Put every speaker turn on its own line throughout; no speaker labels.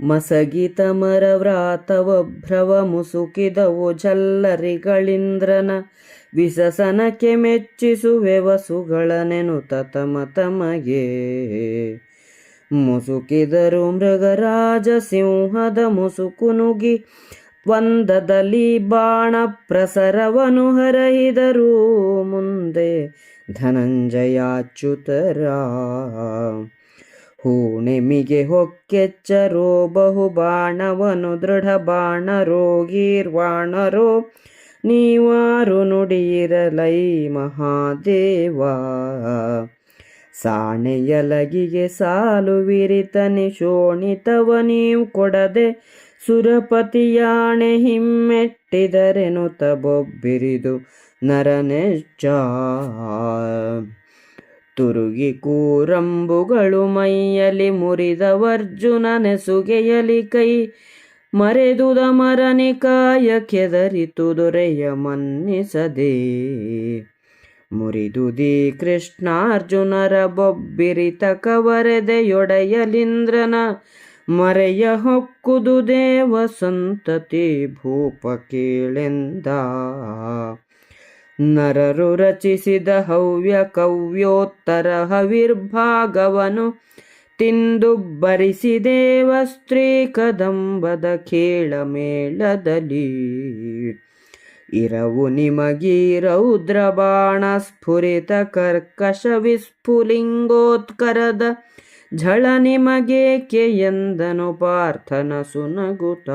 ಮಸಗಿತ ಮರ ವ್ರಾತವಭ್ರವ ಮುಸುಕಿದವು ಜಲ್ಲರಿಗಳಿಂದ್ರನ ವಿಸಸನಕ್ಕೆ ಮೆಚ್ಚಿಸುವೆ ವಸುಗಳ ನೆನುತ ತಮ ತಮಗೆ ಮುಸುಕಿದರು ಮೃಗರಾಜ ಸಿಂಹದ ಮುಸುಕು ನುಗಿ ಬಾಣ ಪ್ರಸರವನು ಹರಹಿದರು ಮುಂದೆ ಧನಂಜಯಾಚ್ಯುತರ ಹೂಣೆಮಿಗೆ ಹೊಕ್ಕೆಚ್ಚರೋ ಬಹು ಬಾಣವನು ದೃಢ ಬಾಣ ರೋಗೀರ್ವಾಣರೋ. ನೀವಾರು ನುಡಿಯಿರಲೈ ಮಹಾದೇವ. ಸಾಣೆಯಲಗಿಗೆ ಸಾಲು ವಿರಿತನಿ ಶೋಣಿತವ ನೀವು ಕೊಡದೆ ಸುರಪತಿಯಾಣೆ ಹಿಮ್ಮೆಟ್ಟಿದರೆನುತ ಬೊಬ್ಬಿರಿದು ನರನೆಚ್ಚ. ತುರುಗಿ ಕೂರಂಬುಗಳು ಮೈಯಲಿ ಮುರಿದವರ್ಜುನ ನೆಸುಗೆಯಲಿ ಕೈ. ಮರೆದುದ ಮರನಿಕಾಯ ಕೆದರಿತು ದೊರೆಯ ಮನ್ನಿಸದೆ. ಮುರಿದುದಿ ಕೃಷ್ಣಾರ್ಜುನರ ಬೊಬ್ಬಿರಿತ ಕವರೆದೆಯೊಡೆಯಲಿಂದ್ರನ ಮರೆಯ ಹೊಕ್ಕುದು ದೇವ ಸಂತತಿ ಭೂಪ ಕೇಳೆಂದ. ನರರು ರಚಿಸಿದ ಹವ್ಯ ಕವ್ಯೋತ್ತರ ಹವಿರ್ಭಾಗವನು ತಿಂದು ಬರಿಸಿದೇವ ಸ್ತ್ರೀ ಕದಂಬದ ಖೇಳ ಮೇಳದಲ್ಲಿ. ಇರವು ನಿಮಗೀ ರೌದ್ರ ಬಾಣ ಸ್ಫುರಿತ ಕರ್ಕಶ ವಿಸ್ಫುಲಿಂಗೋತ್ಕರದ ಝಳ ನಿಮಗೇಕೆ ಎಂದನು ಪಾರ್ಥನ ಸುನಗುತ.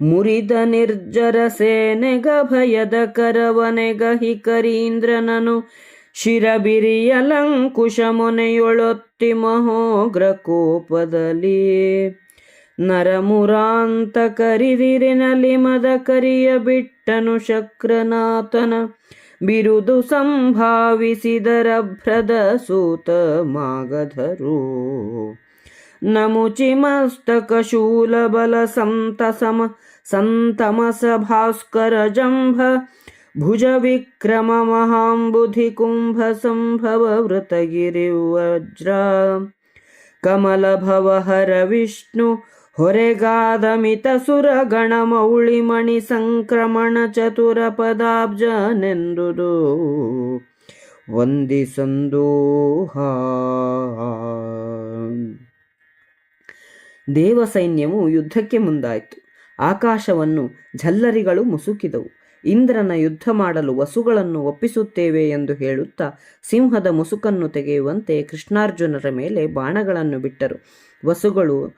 ಮುರಿದ ನಿರ್ಜರ ಸೇನೆಗ ಭಯದ ಕರವನೆಗ ಹಿಕರೀಂದ್ರನನು ಶಿರಬಿರಿಯಲಂಕುಶ ಮೊನೆಯೊಳೊತ್ತಿ ಮಹೋಗ್ರ ಕೋಪದಲ್ಲಿ. ನರಮುರಾಂತ ಕರಿದಿರಿನಲ್ಲಿ ಮದ ಕರಿಯ ಬಿಟ್ಟನು ಶಕ್ರನಾಥನ. ಬಿರುದು ಸಂಭಾವಿಸಿದರಭ್ರದ ಸೂತ ಮಾಗಧರು. ನಮುಚಿ ಮಸ್ತಕ ಶೂಲ ಬಲ ಸಂತಸಮ ಸಂತಮಸ ಭಾಸ್ಕರ ಜಂಭ ಭುಜ ವಿಕ್ರಮ ಮಹಾಂಬುಧಿ ಕುಂಭ ಸಂಭವ ವೃತಗಿರಿ ವಜ್ರ ಕಮಲ ಭವ ಹರ ವಿಷ್ಣು ಹೊರೆಗಾದಮಿತ ಸುರ ಗಣಮೌಳಿ ಮಣಿ ಸಂಕ್ರಮಣ ಚತುರ ಪದಾಬ್ಜನೆಂದುದು ವಂದಿಸಂದೋಹ ದೇವ ಸೈನ್ಯವು ಯುದ್ಧಕ್ಕೆ ಮುಂದಾಯಿತು. ಆಕಾಶವನ್ನು ಝಲ್ಲರಿಗಳು ಮುಸುಕಿದವು. ಇಂದ್ರನ ಯುದ್ಧ ಮಾಡಲು ವಸುಗಳನ್ನು ಒಪ್ಪಿಸುತ್ತೇವೆ ಎಂದು ಹೇಳುತ್ತಾ ಸಿಂಹದ ಮುಸುಕನ್ನು ತೆಗೆಯುವಂತೆ ಕೃಷ್ಣಾರ್ಜುನರ ಮೇಲೆ ಬಾಣಗಳನ್ನು ಬಿಟ್ಟರು. ವಸುಗಳು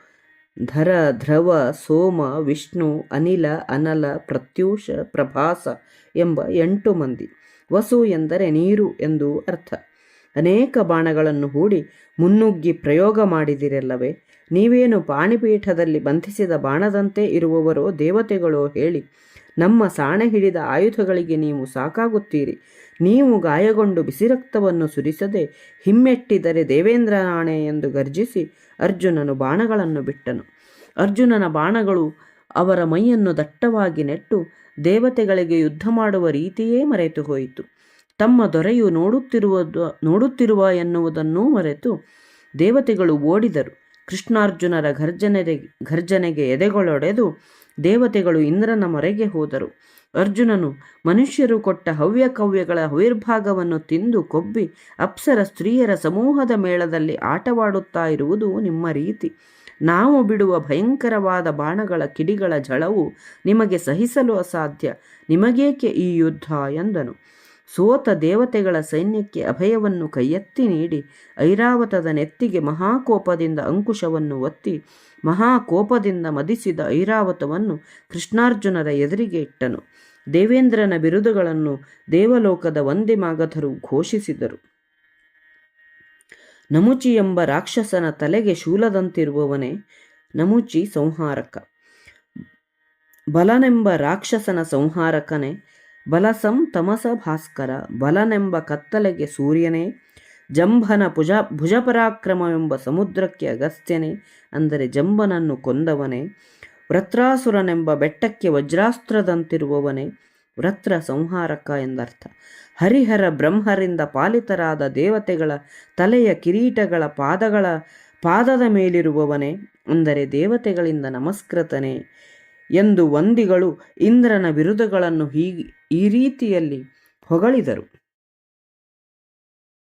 ಧರ ಧ್ರವ ಸೋಮ, ವಿಷ್ಣು, ಅನಿಲ, ಅನಲ, ಪ್ರತ್ಯೂಷ, ಪ್ರಭಾಸ ಎಂಬ ಎಂಟು ಮಂದಿ. ವಸು ಎಂದರೆ ನೀರು ಎಂದು ಅರ್ಥ. ಅನೇಕ ಬಾಣಗಳನ್ನು ಹೂಡಿ ಮುನ್ನುಗ್ಗಿ ಪ್ರಯೋಗ ಮಾಡಿದಿರಲ್ಲವೇ? ನೀವೇನು ಪಾಣಿಪೀಠದಲ್ಲಿ ಬಂಧಿಸಿದ ಬಾಣದಂತೆ ಇರುವವರೋ ದೇವತೆಗಳೋ ಹೇಳಿ, ನಮ್ಮ ಸಾಣೆ ಹಿಡಿದ ಆಯುಧಗಳಿಗೆ ನೀವು ಸಾಕಾಗುತ್ತೀರಿ. ನೀವು ಗಾಯಗೊಂಡು ಬಿಸಿರಕ್ತವನ್ನು ಸುರಿಸದೆ ಹಿಮ್ಮೆಟ್ಟಿದರೆ ದೇವೇಂದ್ರನಾಣೆ ಎಂದು ಗರ್ಜಿಸಿ ಅರ್ಜುನನು ಬಾಣಗಳನ್ನು ಬಿಟ್ಟನು. ಅರ್ಜುನನ ಬಾಣಗಳು ಅವರ ಮೈಯನ್ನು ದಟ್ಟವಾಗಿ ನೆಟ್ಟು ದೇವತೆಗಳಿಗೆ ಯುದ್ಧ ಮಾಡುವ ರೀತಿಯೇ ಮರೆತು ಹೋಯಿತು. ತಮ್ಮ ದೊರೆಯು ನೋಡುತ್ತಿರುವ ನೋಡುತ್ತಿರುವ ಎನ್ನುವುದನ್ನೂ ಮರೆತು ದೇವತೆಗಳು ಓಡಿದರು. ಕೃಷ್ಣಾರ್ಜುನರ ಘರ್ಜನೆ ಘರ್ಜನೆಗೆ ಎದೆಗಳೊಡೆದು ದೇವತೆಗಳು ಇಂದ್ರನ ಮೊರೆಗೆ ಹೋದರು. ಅರ್ಜುನನು ಮನುಷ್ಯರು ಕೊಟ್ಟ ಹವ್ಯ ಕವ್ಯಗಳ ಹವಿರ್ಭಾಗವನ್ನು ತಿಂದು ಕೊಬ್ಬಿ ಅಪ್ಸರ ಸ್ತ್ರೀಯರ ಸಮೂಹದ ಮೇಳದಲ್ಲಿ ಆಟವಾಡುತ್ತಾ ಇರುವುದು ನಿಮ್ಮ ರೀತಿ. ನಾವು ಬಿಡುವ ಭಯಂಕರವಾದ ಬಾಣಗಳ ಕಿಡಿಗಳ ಝಳವು ನಿಮಗೆ ಸಹಿಸಲು ಅಸಾಧ್ಯ. ನಿಮಗೇಕೆ ಈ ಯುದ್ಧ ಎಂದನು. ಸೋತ ದೇವತೆಗಳ ಸೈನ್ಯಕ್ಕೆ ಅಭಯವನ್ನು ಕೈಯೆತ್ತಿ ನೀಡಿ ಐರಾವತದ ನೆತ್ತಿಗೆ ಮಹಾಕೋಪದಿಂದ ಅಂಕುಶವನ್ನು ಒತ್ತಿ ಮಹಾಕೋಪದಿಂದ ಮದಿಸಿದ ಐರಾವತವನ್ನು ಕೃಷ್ಣಾರ್ಜುನರ ಎದುರಿಗೆ ಇಟ್ಟನು. ದೇವೇಂದ್ರನ ಬಿರುದುಗಳನ್ನು ದೇವಲೋಕದ ಒಂದೇ ಮಾಗಧರು ಘೋಷಿಸಿದರು. ನಮುಚಿ ಎಂಬ ರಾಕ್ಷಸನ ತಲೆಗೆ ಶೂಲದಂತಿರುವವನೇ ನಮುಚಿ ಸಂಹಾರಕ. ಬಲನೆಂಬ ರಾಕ್ಷಸನ ಸಂಹಾರಕನೇ ಬಲಸಂ ತಮಸ ಭಾಸ್ಕರ, ಬಲನೆಂಬ ಕತ್ತಲೆಗೆ ಸೂರ್ಯನೇ, ಜಂಭನ ಭುಜ, ಭುಜಪರಾಕ್ರಮವೆಂಬ ಸಮುದ್ರಕ್ಕೆ ಅಗಸ್ತ್ಯನೇ, ಅಂದರೆ ಜಂಬನನ್ನು ಕೊಂದವನೇ, ವೃತ್ರಾಸುರನೆಂಬ ಬೆಟ್ಟಕ್ಕೆ ವಜ್ರಾಸ್ತ್ರದಂತಿರುವವನೇ, ವೃತ್ರ ಸಂಹಾರಕ ಎಂದರ್ಥ. ಹರಿಹರ ಬ್ರಹ್ಮರಿಂದ ಪಾಲಿತರಾದ ದೇವತೆಗಳ ತಲೆಯ ಕಿರೀಟಗಳ ಪಾದಗಳ ಪಾದದ ಮೇಲಿರುವವನೇ, ಅಂದರೆ ದೇವತೆಗಳಿಂದ ನಮಸ್ಕೃತನೇ. ಎಂದು ವಂದಿಗಳು ಇಂದ್ರನ ಬಿರುದುಗಳನ್ನು ಹೀಗೆ ಈ ರೀತಿಯಲ್ಲಿ ಹೊಗಳಿದರು.